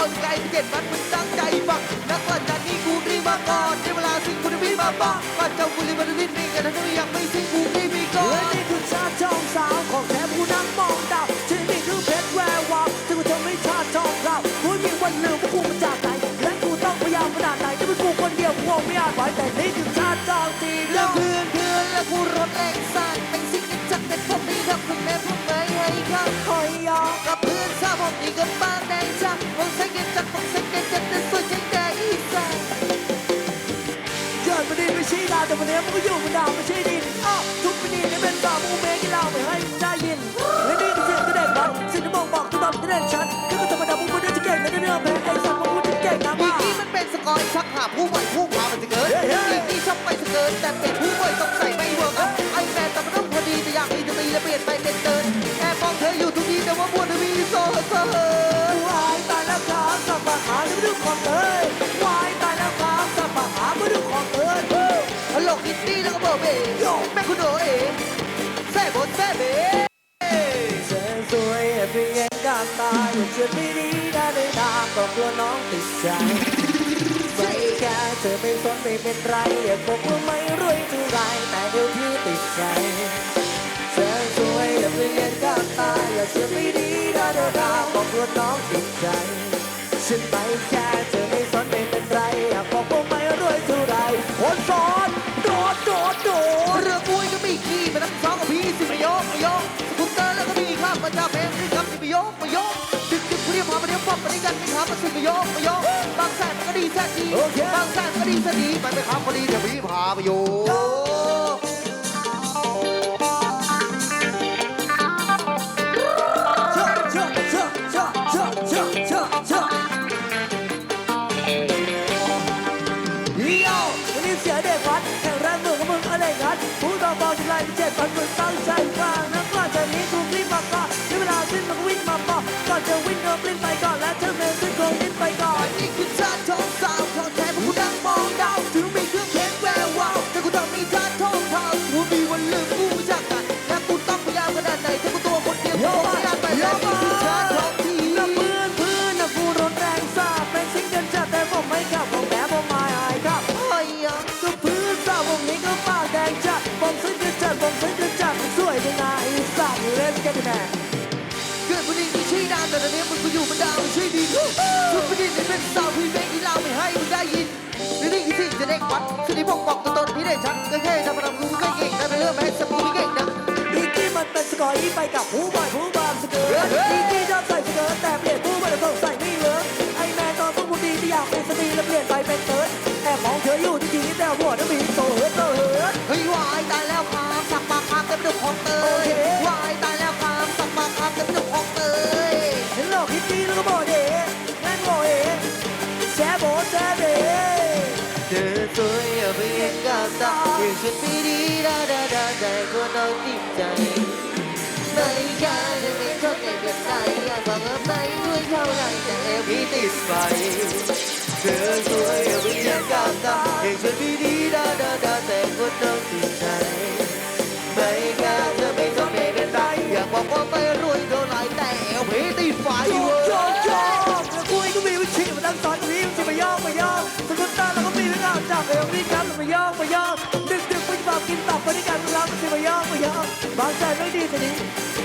เจ็ดวันมึงตั้งใจฟังนักกลั่นจันนี้กูรีบมาก่อนได้เวลาสิ่งคุณพี่มาบ้างก่อนเจ้ากูรีบมาดิ้นนี่กันทั้งที่ยังไม่สิ้นกูรีบมีก่อและนนี่คือชาติช่องสาวของแท้ผู้นั่งมองดาวที่นี่คือเพชรแวววาวที่กูทำให้ชาติช่องเรากูมีวันลืมว่ากูมาจากไหนและกูต้องพยายามขนาดไหนจะเป็นกูคนเดียวกูคงไม่อาจไหวแต่นี่คือชาติช่องทีแล้แล้ววเพื่อนเพื่อนและกูรถแรงสั่นเป็นสิ่งที่จัดเป็นพวกนี้ทำคุณแม่พวกไม่ให้ข้าคอยยอมกับ แต่วันนี้มันก็อยู่บนดาวไม่ใช่ดินอ้าวทุกประเด็นนี่เป็นสาวมูเมกินเราไม่ให้มึงได้ยินและนี่คือเสียงแสดงบัตสิ่งที่มองบอกที่บอกแสดงชัดคือก็ธรรมดามึงไม่ได้จะเก่งแต่เรื่องแพ้ไอ้สัตว์มึงพูดจะเก่งนะอีมากนี่มันเป็นสกอยชักหาผู้ใหม่ผู้พามันจะเกิดอีกนี่ชอบไปสเกินแต่เป็นผู้ป่วยต้องใส่ เพียงการตาอย่าเชื่อไม่ดีได้เลยตาก็กลัวน้องติดใจไม่แค่เธอไม่สนไม่เป็นไรอย่าบอกว่าไม่รวยเท่าไรแต่เดี๋ยวพี่ติดใจเธอสวยเพียงการตาอย่าเชื่อไม่ดีได้เลยตาก็กลัวน้องติดใจฉันไป สิบไปยกไปโยกบางแสนก็ดีแท้ดีบางแสนก็ดีแท้ดีไปไปครับพอดีเดี๋ยวพี่พาไปโยกผู้ต่อเบาจะไล่ไปเจ็ดพันคนตั้งใจฟังนักล่าจะหนีถูกรีบมาก่อถึงเวลาสิ้นมันก็วิ่งมาปอก่อนจะวิ่งเดินปลิ้นไปก่อนแล้ว เกิดวันนี้มีชื่อดาวแต่ตอนนี้มึงก็อยู่บนดาวไม่ใช่ดินทุกประเด็นนี่เป็นสาวพี่เบงที่เราไม่ให้มึงได้ยินนี่นี่คือสิ่งจะเด็กวัดสิ่งที่บอกบอกตัวตนที่ได้ชัดก็แค่ทำมาทำกูไม่เก่งแต่เป็นเรื่องไม่ให้สมกูไม่เก่งนะพี่กี้มันเป็นสกอยไปกับผู้บอยผู้บามสเกิร์ตพี่กี้ชอบใส่สเกิร์ตแต่เปลี่ยน เธอสวยอย่าไปเห็นกับตาเห็นฉันไม่ดีดาดาดาแต่ก็น้องติดใจไม่กล้าจะไม่เข้าใจกันไหนอยากบอกว่าไม่ด้วยเท่าไรแต่เอวพี่ติดไฟเธอสวยอย่าไปเห็นกับตาเห็นฉันไม่ กินตับไปด้วยกันแล้วมันจะมาย่อไปย่อบางแสนไม่ดีตัวนี้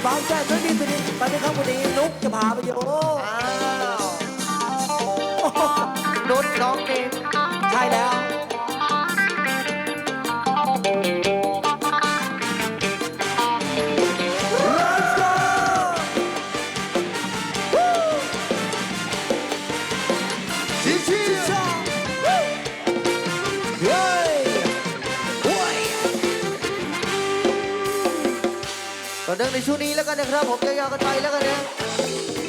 บางแสนไม่ดีตัวนี้ไปในครั้งวันนี้นุ๊กจะพาไปโยอ้าวรถน้องเต็มใช่แล้ว เนื่องในช่วงนี้แล้วกันนะครับผมยาวๆกันไปแล้วกันนะ